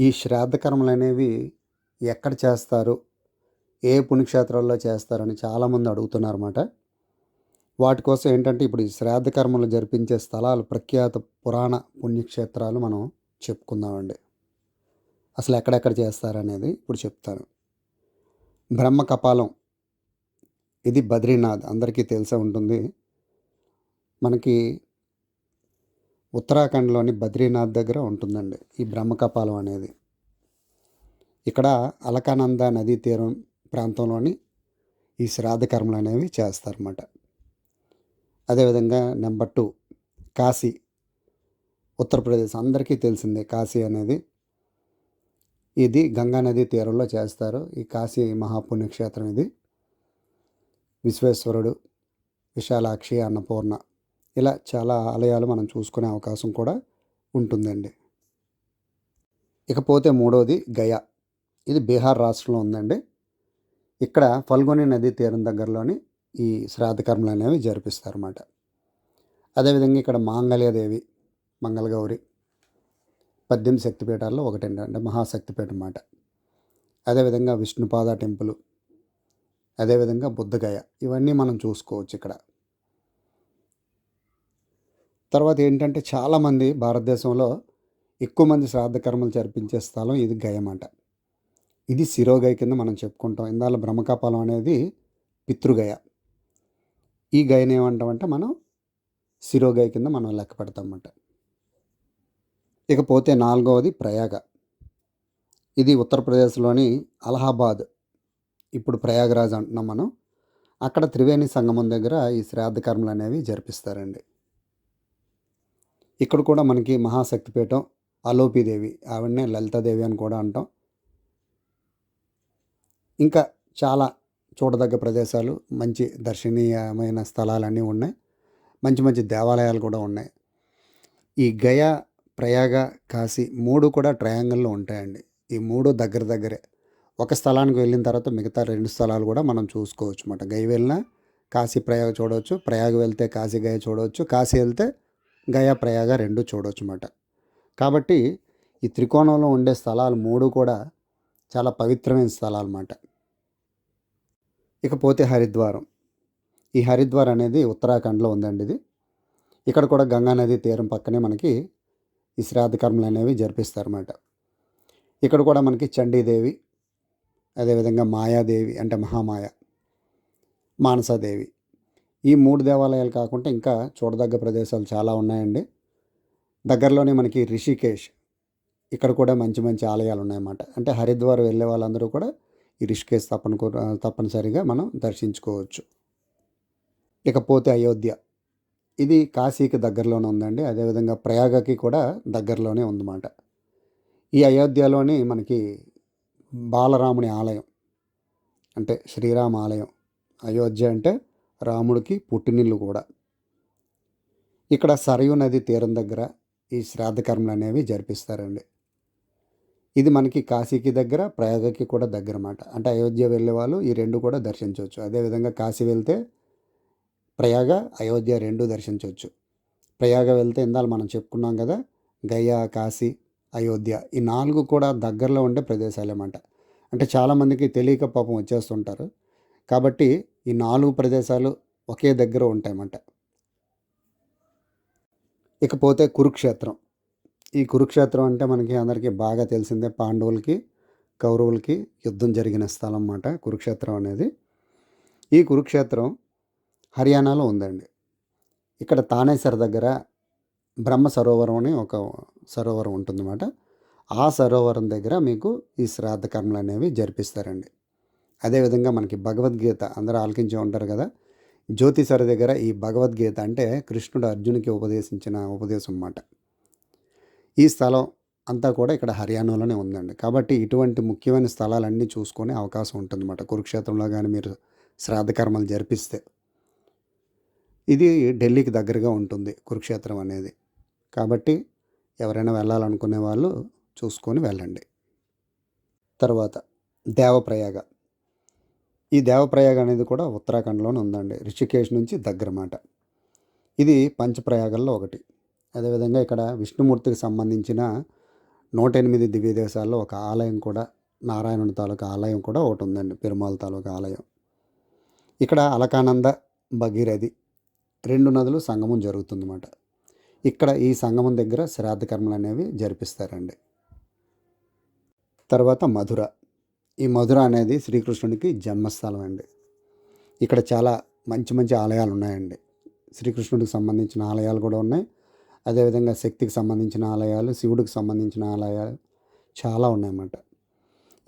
ఈ శ్రాద్ధకర్మలు అనేవి ఎక్కడ చేస్తారు? ఏ పుణ్యక్షేత్రాల్లో చేస్తారని చాలామంది అడుగుతున్నారన్నమాట. వాటి కోసం ఏంటంటే ఇప్పుడు ఈ శ్రాద్ధకర్మలు జరిపించే స్థలాలు ప్రఖ్యాత పురాణ పుణ్యక్షేత్రాలు మనం చెప్పుకుందామండి. అసలు ఎక్కడెక్కడ చేస్తారనేది ఇప్పుడు చెప్తాను. బ్రహ్మ కపాలం ఇది బద్రీనాథ్. అందరికీ తెలిసే ఉంటుంది. మనకి ఉత్తరాఖండ్లోని బద్రీనాథ్ దగ్గర ఉంటుందండి ఈ బ్రహ్మకపాలం అనేది. ఇక్కడ అలకానంద నదీ తీరం ప్రాంతంలోని ఈ శ్రాద్ధ కర్మలు అనేవి చేస్తారన్నమాట. అదేవిధంగా నెంబర్ టూ కాశీ. ఉత్తరప్రదేశ్ అందరికీ తెలిసిందే కాశీ అనేది. ఇది గంగా నదీ తీరంలో చేస్తారు ఈ కాశీ మహాపుణ్యక్షేత్రం ఇది. విశ్వేశ్వరుడు విశాలాక్షి అన్నపూర్ణ. ఇలా చాలా ఆలయాలు మనం చూసుకునే అవకాశం కూడా ఉంటుందండి. ఇకపోతే మూడవది గయా. ఇది బీహార్ రాష్ట్రంలో ఉందండి. ఇక్కడ ఫల్గుని నదీ తీరం దగ్గరలోని ఈ శ్రాద్ధకర్మలు అనేవి జరిపిస్తారన్నమాట. అదేవిధంగా ఇక్కడ మాంగళ్యదేవి మంగళగౌరి పద్దెనిమిది శక్తిపీఠాల్లో ఒకటండి అంటే మహాశక్తిపీఠం అన్నమాట అదేవిధంగా విష్ణుపాద టెంపుల్ అదేవిధంగా బుద్ధగయ. ఇవన్నీ మనం చూసుకోవచ్చు ఇక్కడ. తర్వాత ఏంటంటే చాలామంది భారతదేశంలో ఎక్కువ మంది శ్రాద్ధకర్మలు జరిపించే స్థలం ఇది గయమాట ఇది శిరోగయ కింద మనం చెప్పుకుంటాం. ఇందాల బ్రహ్మకపాలం అనేది పితృగయ. ఈ గయని ఏమంటామంటే మనం శిరోగయ కింద మనం లెక్క పెడతామంట. ఇకపోతే నాలుగవది ప్రయాగ. ఇది ఉత్తరప్రదేశ్లోని అలహాబాద్. ఇప్పుడు ప్రయాగరాజ్ అంటున్నాం మనం. అక్కడ త్రివేణి సంగమం దగ్గర ఈ శ్రాద్ధ కర్మలు అనేవి జరిపిస్తారండి. ఇక్కడ కూడా మనకి మహాశక్తిపీఠం అలోపిదేవి ఆవిడనే లలితాదేవి అని కూడా అంటాం. ఇంకా చాలా చూడదగ్గ ప్రదేశాలు మంచి దర్శనీయమైన స్థలాలన్నీ ఉన్నాయి. మంచి మంచి దేవాలయాలు కూడా ఉన్నాయి. ఈ గయా ప్రయాగ కాశీ మూడు కూడా ట్రయాంగిల్లో ఉంటాయండి. ఈ మూడు దగ్గర దగ్గరే. ఒక స్థలానికి వెళ్ళిన తర్వాత మిగతా రెండు స్థలాలు కూడా మనం చూసుకోవచ్చు అన్నమాట. గయ వెళ్ళినా కాశీ ప్రయాగ చూడవచ్చు ప్రయాగ వెళ్తే కాశీ గయ చూడవచ్చు కాశీ వెళ్తే గయా ప్రయాగ రెండు చూడవచ్చు అన్నమాట కాబట్టి ఈ త్రికోణంలో ఉండే స్థలాలు మూడు కూడా చాలా పవిత్రమైన స్థలాలు అన్నమాట ఇకపోతే హరిద్వారం. ఈ హరిద్వార్ అనేది ఉత్తరాఖండ్లో ఉందండి ఇది. ఇక్కడ కూడా గంగా నది తీరం పక్కనే మనకి ఈ శ్రాద్ధ కర్మలు అనేవి జరిపిస్తారన్నమాట. ఇక్కడ కూడా మనకి చండీదేవి అదేవిధంగా మాయాదేవి అంటే మహామాయ మానసాదేవి. ఈ మూడు దేవాలయాలు కాకుండా ఇంకా చూడదగ్గ ప్రదేశాలు చాలా ఉన్నాయండి. దగ్గరలోనే మనకి రిషికేష్ ఇక్కడ కూడా మంచి మంచి ఆలయాలు ఉన్నాయన్నమాట. అంటే హరిద్వార్ వెళ్ళే వాళ్ళందరూ కూడా ఈ రిషికేష్ తప్పని తప్పనిసరిగా మనం దర్శించుకోవచ్చు. ఇకపోతే అయోధ్య. ఇది కాశీకి దగ్గరలోనే ఉందండి. అదేవిధంగా ప్రయాగకి కూడా దగ్గరలోనే ఉందన్నమాట. ఈ అయోధ్యలోని మనకి బాలరాముని ఆలయం అంటే శ్రీరామ ఆలయం. అయోధ్య అంటే రాముడికి పుట్టినిల్లు కూడా. ఇక్కడ సరయు నది తీరం దగ్గర ఈ శ్రాద్ధకర్మలు అనేవి జరిపిస్తారండి. ఇది మనకి కాశీకి దగ్గర ప్రయాగకి కూడా దగ్గర అన్నమాట. అంటే అయోధ్య వెళ్ళే వాళ్ళు ఈ రెండు కూడా దర్శించవచ్చు. అదేవిధంగా కాశీ వెళ్తే ప్రయాగ అయోధ్య రెండు దర్శించవచ్చు. ప్రయాగ వెళ్తే ఇందాక మనం చెప్పుకున్నాం కదా గయా కాశీ అయోధ్య ఈ నాలుగు కూడా దగ్గరలో ఉండే ప్రదేశాలు అన్నమాట అంటే చాలామందికి తెలియక పాపం వచ్చేస్తుంటారు. కాబట్టి ఈ నాలుగు ప్రదేశాలు ఒకే దగ్గర ఉంటాయన్నమాట. ఇకపోతే కురుక్షేత్రం. ఈ కురుక్షేత్రం అంటే మనకి అందరికీ బాగా తెలిసిందే పాండవులకి కౌరవులకి యుద్ధం జరిగిన స్థలం అన్నమాట కురుక్షేత్రం అనేది. ఈ కురుక్షేత్రం హర్యానాలో ఉందండి. ఇక్కడ తానేసర్ దగ్గర బ్రహ్మ సరోవరం అని ఒక సరోవరం ఉంటుందన్నమాట. ఆ సరోవరం దగ్గర మీకు ఈ శ్రాద్ధ కర్మలు అనేవి జరిపిస్తారండి. అదేవిధంగా మనకి భగవద్గీత అందరూ ఆలకించి ఉంటారు కదా. జ్యోతిసర దగ్గర ఈ భగవద్గీత అంటే కృష్ణుడు అర్జునికి ఉపదేశించిన ఉపదేశం అన్నమాట. ఈ స్థలం అంతా కూడా ఇక్కడ హర్యానాలోనే ఉందండి. కాబట్టి ఇటువంటి ముఖ్యమైన స్థలాలన్నీ చూసుకునే అవకాశం ఉంటుందన్నమాట. కురుక్షేత్రంలో కానీ మీరు శ్రాద్ధకర్మలు జరిపిస్తే. ఇది ఢిల్లీకి దగ్గరగా ఉంటుంది కురుక్షేత్రం అనేది. కాబట్టి ఎవరైనా వెళ్ళాలనుకునే వాళ్ళు చూసుకొని వెళ్ళండి. తర్వాత దేవప్రయాగ. ఈ దేవప్రయాగ అనేది కూడా ఉత్తరాఖండ్లోనే ఉందండి. రిషికేష్ నుంచి దగ్గర మాట ఇది పంచప్రయాగల్లో ఒకటి. అదేవిధంగా ఇక్కడ విష్ణుమూర్తికి సంబంధించిన నూట ఎనిమిది దివ్య దేశాల్లో ఒక ఆలయం కూడా నారాయణుని తాలూకా ఆలయం కూడా ఒకటి ఉందండి. పెరుమాళ్ తాలూకా ఆలయం. ఇక్కడ అలకానంద భగీరథి రెండు నదులు సంగమం జరుగుతుందన్నమాట. ఇక్కడ ఈ సంగమం దగ్గర శ్రాద్ధ కర్మలు అనేవి జరిపిస్తారండి. తర్వాత మధుర. ఈ మధుర అనేది శ్రీకృష్ణుడికి జన్మస్థలం అండి ఇక్కడ చాలా మంచి మంచి ఆలయాలు ఉన్నాయండి శ్రీకృష్ణుడికి సంబంధించిన ఆలయాలు కూడా ఉన్నాయి. అదేవిధంగా శక్తికి సంబంధించిన ఆలయాలు శివుడికి సంబంధించిన ఆలయాలు చాలా ఉన్నాయన్నమాట.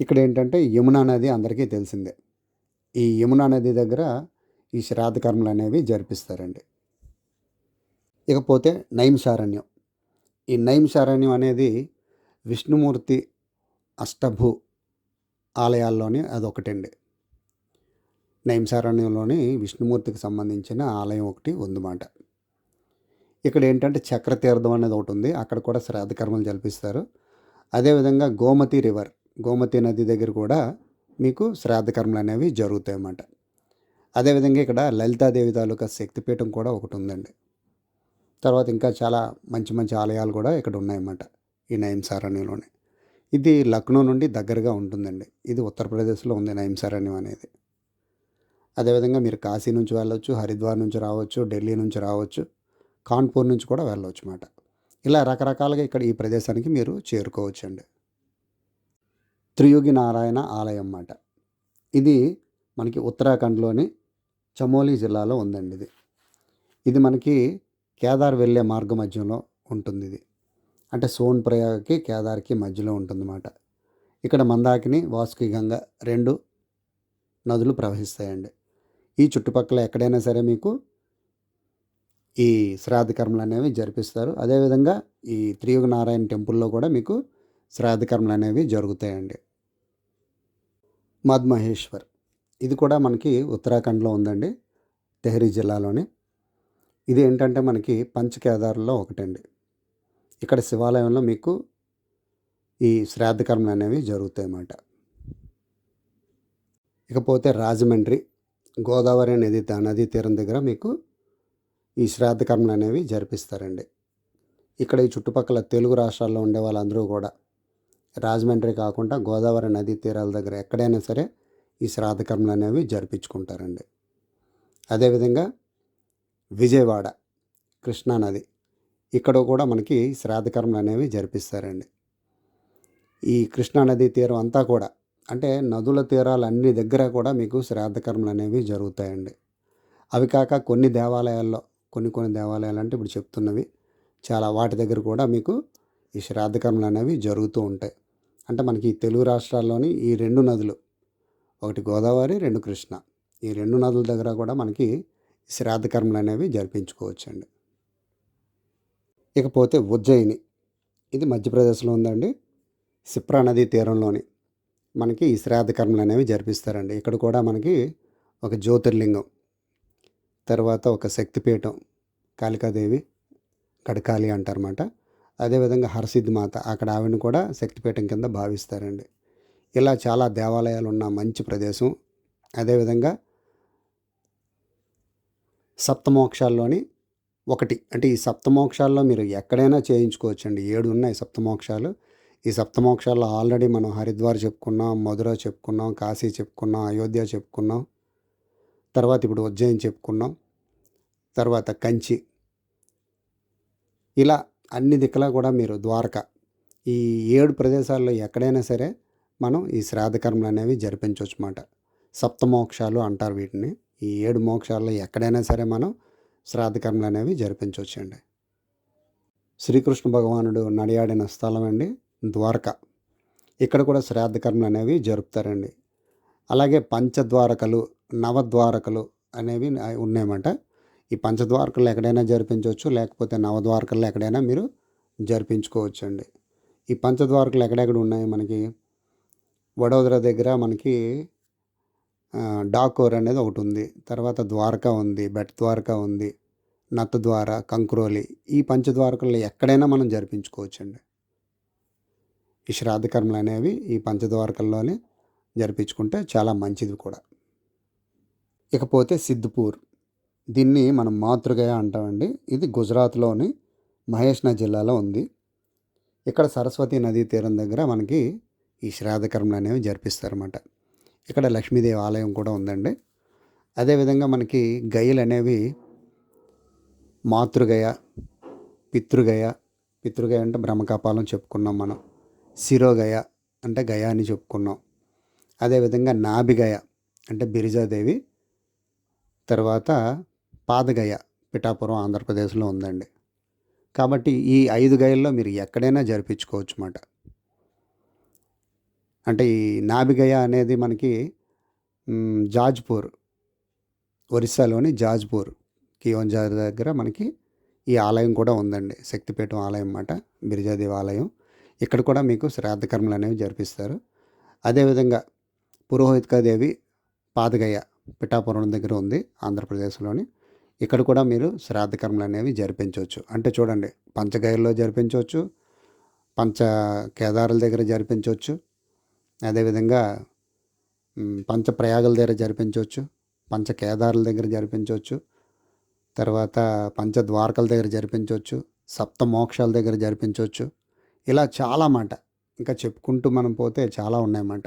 ఇక్కడ ఏంటంటే యమునా నది అందరికీ తెలిసిందే. ఈ యమునా నది దగ్గర ఈ శ్రాద్ధ కర్మలు అనేవి జరిపిస్తారండి. ఇకపోతే నైంశారణ్యం ఈ నైంశారణ్యం అనేది విష్ణుమూర్తి అష్టభు ఆలయాల్లోని అదొకటండి. నైంసారణ్యంలోని విష్ణుమూర్తికి సంబంధించిన ఆలయం ఒకటి ఉందన్నమాట. ఇక్కడ ఏంటంటే చక్రతీర్థం అనేది ఒకటి ఉంది. అక్కడ కూడా శ్రాద్ధకర్మలు జరిపిస్తారు. అదేవిధంగా గోమతి రివర్ గోమతి నది దగ్గర కూడా మీకు శ్రాద్ధకర్మలు అనేవి జరుగుతాయి అన్నమాట. అదేవిధంగా ఇక్కడ లలితాదేవి తాలూకా శక్తిపీఠం కూడా ఒకటి ఉందండి. తర్వాత ఇంకా చాలా మంచి మంచి ఆలయాలు కూడా ఇక్కడ ఉన్నాయన్నమాట ఈ నయం సారణ్యంలోనే ఇది లక్నో నుండి దగ్గరగా ఉంటుందండి. ఇది ఉత్తరప్రదేశ్లో ఉంది నైంసరణ్యం అనేది. అదేవిధంగా మీరు కాశీ నుంచి వెళ్ళొచ్చు హరిద్వార్ నుంచి రావచ్చు ఢిల్లీ నుంచి రావచ్చు కాన్పూర్ నుంచి కూడా వెళ్ళవచ్చు అన్నమాట ఇలా రకరకాలుగా ఇక్కడ ఈ ప్రదేశానికి మీరు చేరుకోవచ్చండి. త్రియుగి నారాయణ ఆలయం అన్నమాట ఇది మనకి ఉత్తరాఖండ్లోని చమోలీ జిల్లాలో ఉందండి ఇది. ఇది మనకి కేదార్ వెళ్ళే మార్గ మధ్యంలో ఉంటుంది ఇది అంటే సోన్ ప్రయాగకి కేదార్కి మధ్యలో ఉంటుందన్నమాట. ఇక్కడ మందాకిని వాసుకి గంగ రెండు నదులు ప్రవహిస్తాయండి. ఈ చుట్టుపక్కల ఎక్కడైనా సరే మీకు ఈ శ్రాద్ధ కర్మలు అనేవి జరిపిస్తారు. అదేవిధంగా ఈ త్రియుగ నారాయణ టెంపుల్లో కూడా మీకు శ్రాద్ధ కర్మలు అనేవి జరుగుతాయండి. మధ్మహేశ్వర్ ఇది కూడా మనకి ఉత్తరాఖండ్లో ఉందండి తెహరీ జిల్లాలోని. ఇది ఏంటంటే మనకి పంచకేదారుల్లో ఒకటండి. ఇక్కడ శివాలయంలో మీకు ఈ శ్రాద్ధ కర్మలు అనేవి జరుగుతాయి అన్నమాట ఇకపోతే రాజమండ్రి గోదావరి నది నదీ తీరం దగ్గర మీకు ఈ శ్రాద్ధ కర్మలు అనేవి జరిపిస్తారండి. ఇక్కడ ఈ చుట్టుపక్కల తెలుగు రాష్ట్రాల్లో ఉండే వాళ్ళందరూ కూడా రాజమండ్రి కాకుండా గోదావరి నదీ తీరాల దగ్గర ఎక్కడైనా సరే ఈ శ్రాద్ధ కర్మలు అనేవి జరిపించుకుంటారండి. అదేవిధంగా విజయవాడ కృష్ణానది ఇక్కడ కూడా మనకి శ్రాద్ధకర్మలు అనేవి జరిపిస్తారండి. ఈ కృష్ణానది తీరం అంతా కూడా అంటే నదుల తీరాలు అన్ని దగ్గర కూడా మీకు శ్రాద్ధకర్మలు అనేవి జరుగుతాయండి. అవి కాక కొన్ని దేవాలయాల్లో కొన్ని కొన్ని దేవాలయాలు అంటే ఇప్పుడు చెప్తున్నవి చాలా వాటి దగ్గర కూడా మీకు ఈ శ్రాద్ధకర్మలు అనేవి జరుగుతూ ఉంటాయి. అంటే మనకి ఈ తెలుగు రాష్ట్రాల్లోని ఈ రెండు నదులు ఒకటి గోదావరి రెండు కృష్ణ ఈ రెండు నదుల దగ్గర కూడా మనకి శ్రాద్ధకర్మలు అనేవి జరిపించుకోవచ్చండి. ఇకపోతే ఉజ్జయిని. ఇది మధ్యప్రదేశ్లో ఉందండి. సిప్రా నదీ తీరంలోని మనకి ఈ శ్రాద్ధ కర్మలు అనేవి జరిపిస్తారండి. ఇక్కడ కూడా మనకి ఒక జ్యోతిర్లింగం తర్వాత ఒక శక్తిపీఠం కాళికాదేవి కడకాలి అంటారన్నమాట. అదేవిధంగా హరసిద్ధి మాత అక్కడ ఆవిడని కూడా శక్తిపీఠం కింద భావిస్తారండి. ఇలా చాలా దేవాలయాలు ఉన్న మంచి ప్రదేశం. అదేవిధంగా సప్తమోక్షాల్లోని ఒకటి. అంటే ఈ సప్తమోక్షాల్లో మీరు ఎక్కడైనా చేయించుకోవచ్చండి. ఏడు ఉన్నాయి సప్తమోక్షాలు. ఈ సప్తమోక్షాల్లో ఆల్రెడీ మనం హరిద్వార్ చెప్పుకున్నాం మధుర చెప్పుకున్నాం కాశీ చెప్పుకున్నాం అయోధ్య చెప్పుకున్నాం తర్వాత ఇప్పుడు ఉజ్జయిన్ చెప్పుకున్నాం తర్వాత కంచి. ఇలా అన్ని దిక్కులా కూడా మీరు ద్వారక. ఈ ఏడు ప్రదేశాల్లో ఎక్కడైనా సరే మనం ఈ శ్రాద్ధకర్మలు అనేవి జరిపించవచ్చు అన్నమాట. సప్తమోక్షాలు అంటారు వీటిని. ఈ ఏడు మోక్షాల్లో ఎక్కడైనా సరే మనం శ్రాద్ధకర్మలు అనేవి అనేవి జరిపించవచ్చండి శ్రీకృష్ణ భగవానుడు నడియాడిన స్థలం అండి ద్వారక. ఇక్కడ కూడా శ్రాద్ధకర్మలు అనేవి జరుపుతారండి. అలాగే పంచద్వారకలు నవద్వారకలు అనేవి ఉన్నాయన్నమాట. ఈ పంచద్వారకలు ఎక్కడైనా జరిపించవచ్చు లేకపోతే నవద్వారకలు ఎక్కడైనా మీరు జరిపించుకోవచ్చు అండి ఈ పంచద్వారకలు ఎక్కడెక్కడ ఉన్నాయి మనకి? వడోదర దగ్గర మనకి డాకోర్ అనేది ఒకటి ఉంది. తర్వాత ద్వారకా ఉంది బెట్ ద్వారకా ఉంది నత్త ద్వార కంక్రోలి ఈ పంచద్వారకల్లో ఎక్కడైనా మనం జరిపించుకోవచ్చండి. ఈ శ్రాద్ధ కర్మలు అనేవి ఈ పంచద్వారకల్లోనే జరిపించుకుంటే చాలా మంచిది కూడా. ఇకపోతే సిద్ధిపూర్. దీన్ని మనం మాతృగయ అంటామండి. ఇది గుజరాత్లోని మహేష్నా జిల్లాలో ఉంది. ఇక్కడ సరస్వతి నదీ తీరం దగ్గర మనకి ఈ శ్రాద్ధకర్మలు అనేవి జరిపిస్తారన్నమాట. ఇక్కడ లక్ష్మీదేవి ఆలయం కూడా ఉందండి. అదేవిధంగా మనకి గయలు అనేవి మాతృగయ పితృగయ పితృగయ అంటే బ్రహ్మకపాలం చెప్పుకున్నాం మనం. శిరోగయ అంటే గయ అని చెప్పుకున్నాం అదేవిధంగా నాభిగయ అంటే బిరిజాదేవి. తర్వాత పాదగయ పిఠాపురం ఆంధ్రప్రదేశ్లో ఉందండి. కాబట్టి ఈ ఐదు గయల్లో మీరు ఎక్కడైనా జరిపించుకోవచ్చు అన్నమాట అంటే ఈ నాభిగయ అనేది మనకి జాజ్పూర్ ఒరిస్సాలోని జాజ్పూర్ కియోంజార్ దగ్గర మనకి ఈ ఆలయం కూడా ఉందండి. శక్తిపీఠం ఆలయం అన్నమాట బిరిజాదేవి ఆలయం. ఇక్కడ కూడా మీకు శ్రాద్ధ కర్మలు అనేవి జరిపిస్తారు. అదేవిధంగా పురోహిత్కాదేవి పాదగయ పిఠాపురం దగ్గర ఉంది ఆంధ్రప్రదేశ్లోని. ఇక్కడ కూడా మీరు శ్రాద్ధ కర్మలు అనేవి జరిపించవచ్చు. అంటే చూడండి పంచగయల్లో జరిపించవచ్చు పంచ కేదారుల దగ్గర జరిపించవచ్చు అదేవిధంగా పంచ ప్రయాగల దగ్గర జరిపించవచ్చు పంచ కేదారుల దగ్గర జరిపించవచ్చు తర్వాత పంచ ద్వారకల దగ్గర జరిపించవచ్చు సప్త మోక్షాల దగ్గర జరిపించవచ్చు. ఇలా చాలా మాట. ఇంకా చెప్పుకుంటూ మనం పోతే చాలా ఉన్నాయన్నమాట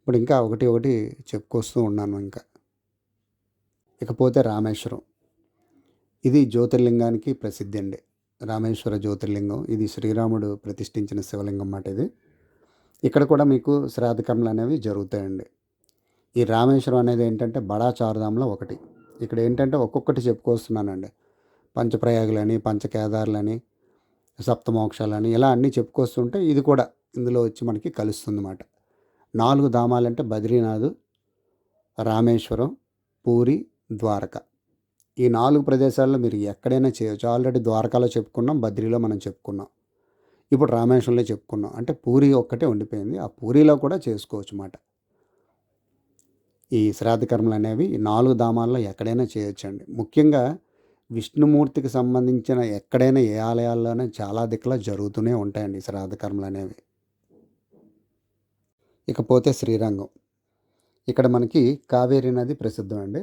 ఇప్పుడు ఇంకా ఒకటి ఒకటి చెప్పుకొస్తూ ఉన్నాను ఇంకా. ఇకపోతే రామేశ్వరం. ఇది జ్యోతిర్లింగానికి ప్రసిద్ధి అండి. రామేశ్వర జ్యోతిర్లింగం. ఇది శ్రీరాముడు ప్రతిష్ఠించిన శివలింగం మాట ఇది. ఇక్కడ కూడా మీకు శ్రాద్ధకర్మలు అనేవి జరుగుతాయండి. ఈ రామేశ్వరం అనేది ఏంటంటే బడా చారుధాంలో ఒకటి. ఇక్కడ ఏంటంటే ఒక్కొక్కటి చెప్పుకొస్తున్నానండి. పంచప్రయాగులని పంచకేదారులని సప్తమోక్షాలని ఇలా అన్నీ చెప్పుకొస్తుంటే ఇది కూడా ఇందులో వచ్చి మనకి కలుస్తుంది అన్నమాట నాలుగు ధామాలంటే బద్రీనాథ్ రామేశ్వరం పూరి ద్వారక. ఈ నాలుగు ప్రదేశాల్లో మీరు ఎక్కడైనా చేయొచ్చు. ఆల్రెడీ ద్వారకాలో చెప్పుకున్నాం బద్రీలో మనం చెప్పుకున్నాం. ఇప్పుడు రామేశ్వరంలో చెప్పుకున్నాం. అంటే పూరి ఒక్కటే ఉండిపోయింది. ఆ పూరిలో కూడా చేసుకోవచ్చు అన్నమాట ఈ శ్రాద్ధ కర్మలు అనేవి నాలుగు ధామాల్లో ఎక్కడైనా చేయొచ్చండి. ముఖ్యంగా విష్ణుమూర్తికి సంబంధించిన ఎక్కడైనా ఏ ఆలయాల్లోనే చాలా దిక్కులా జరుగుతూనే ఉంటాయండి ఈ శ్రాద్ధ కర్మలు అనేవి. ఇకపోతే శ్రీరంగం. ఇక్కడ మనకి కావేరీ నది ప్రసిద్ధం అండి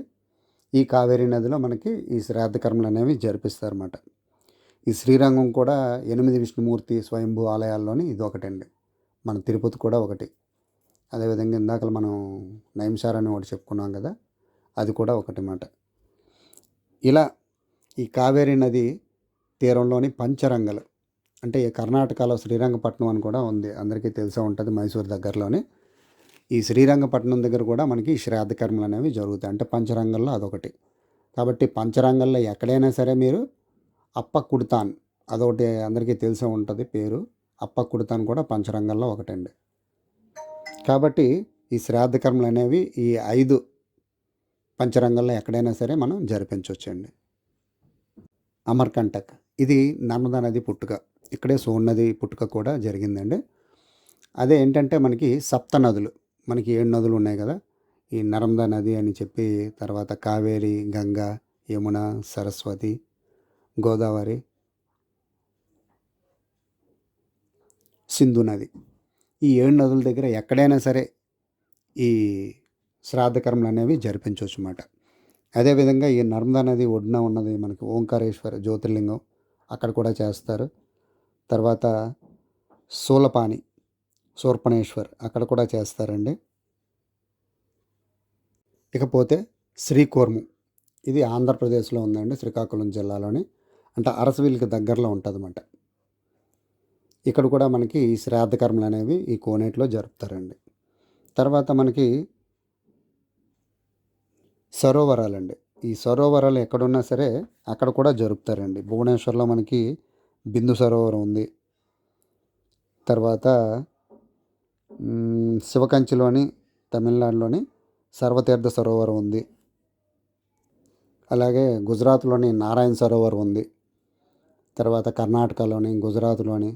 ఈ కావేరీ నదిలో మనకి ఈ శ్రాద్ధ కర్మలు అనేవి జరిపిస్తారన్నమాట. ఈ శ్రీరంగం కూడా ఎనిమిది విష్ణుమూర్తి స్వయంభూ ఆలయాల్లోని ఇది ఒకటండి మన తిరుపతి కూడా ఒకటి. అదేవిధంగా ఇందాక మనం నైంసార్ ఒకటి చెప్పుకున్నాం కదా అది కూడా ఒకటి మాట. ఇలా ఈ కావేరీ నది తీరంలోని పంచరంగలు అంటే కర్ణాటకలో శ్రీరంగపట్నం అని కూడా ఉంది. అందరికీ తెలిసే ఉంటుంది మైసూర్ దగ్గరలోని. ఈ శ్రీరంగపట్నం దగ్గర కూడా మనకి ఈ శ్రాద్ధ కర్మలు అనేవి జరుగుతాయి. అంటే పంచరంగంలో అదొకటి. కాబట్టి పంచరంగంలో ఎక్కడైనా సరే మీరు అప్ప కుడతాన్ అదొకటి అందరికీ తెలిసే ఉంటుంది పేరు. అప్ప కుడతాన్ కూడా పంచరంగంలో ఒకటండి. కాబట్టి ఈ శ్రాద్ధ కర్మలు అనేవి ఈ ఐదు పంచరంగంలో ఎక్కడైనా సరే మనం జరిపించవచ్చండి అమర్కంటక్. ఇది నర్మదా నది పుట్టుక. ఇక్కడే సోన్ నది పుట్టుక కూడా జరిగిందండి. అదే ఏంటంటే మనకి సప్త నదులు. మనకి ఏడు నదులు ఉన్నాయి కదా. ఈ నర్మదా నది అని చెప్పి తర్వాత కావేరి గంగా యమున సరస్వతి గోదావరి సింధు నది. ఈ ఏడు నదుల దగ్గర ఎక్కడైనా సరే ఈ శ్రాద్ధకర్మలు అనేవి జరిపించవచ్చు అన్నమాట అదేవిధంగా ఈ నర్మదా నది ఒడ్డున ఉన్నది మనకి ఓంకారేశ్వర జ్యోతిర్లింగం అక్కడ కూడా చేస్తారు. తర్వాత సూలపాని శూర్పణేశ్వర్ అక్కడ కూడా చేస్తారండి. ఇకపోతే శ్రీకూర్మం. ఇది ఆంధ్రప్రదేశ్లో ఉందండి శ్రీకాకుళం జిల్లాలోని అంటే అరసవిల్లికి దగ్గరలో ఉంటుందన్నమాట. ఇక్కడ కూడా మనకి ఈ శ్రాద్ధ కర్మలు అనేవి ఈ కోనేటిలో జరుపుతారండి. తర్వాత మనకి సరోవరాలండి. ఈ సరోవరాలు ఎక్కడున్నా సరే అక్కడ కూడా జరుపుతారండి. భువనేశ్వర్లో మనకి బిందు సరోవరం ఉంది. తర్వాత శివకంచిలోని తమిళనాడులోని సర్వతీర్థ సరోవరం ఉంది. అలాగే గుజరాత్లోని నారాయణ సరోవరం ఉంది. తర్వాత కర్ణాటకలోని గుజరాత్లోని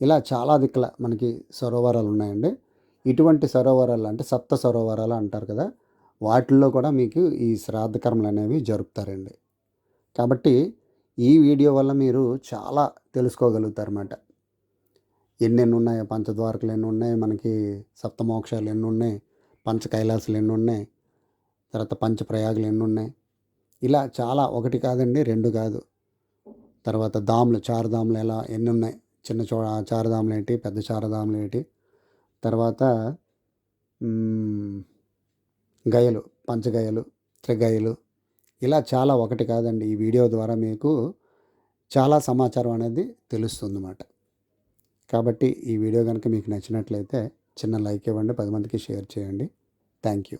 ఇలా చాలా దిక్కుల మనకి సరోవరాలు ఉన్నాయండి. ఇటువంటి సరోవరాలు అంటే సప్త సరోవరాలు అంటారు కదా వాటిల్లో కూడా మీకు ఈ శ్రాద్ధకర్మలు అనేవి జరుపుతారండి. కాబట్టి ఈ వీడియో వల్ల మీరు చాలా తెలుసుకోగలుగుతారన్నమాట. ఎన్నెన్ని ఉన్నాయో పంచద్వారకలు ఎన్ని ఉన్నాయి మనకి సప్తమోక్షాలు ఎన్ని ఉన్నాయి పంచ కైలాసాలు ఎన్ని ఉన్నాయి తర్వాత పంచ ప్రయాగులు ఎన్ని ఉన్నాయి. ఇలా చాలా ఒకటి కాదండి రెండు కాదు. తర్వాత దాములు చారదాములు ఎలా ఎన్ని ఉన్నాయి చిన్న చో చారదాములు ఏంటి? పెద్ద చారదాములు ఏంటి? తర్వాత గయలు పంచగయలు త్రిగయలు. ఇలా చాలా ఒకటి కాదండి. ఈ వీడియో ద్వారా మీకు చాలా సమాచారం అనేది తెలుస్తుందన్నమాట. కాబట్టి ఈ వీడియో కనుక మీకు నచ్చినట్లయితే చిన్న లైక్ ఇవ్వండి పది మందికి షేర్ చేయండి. Thank you.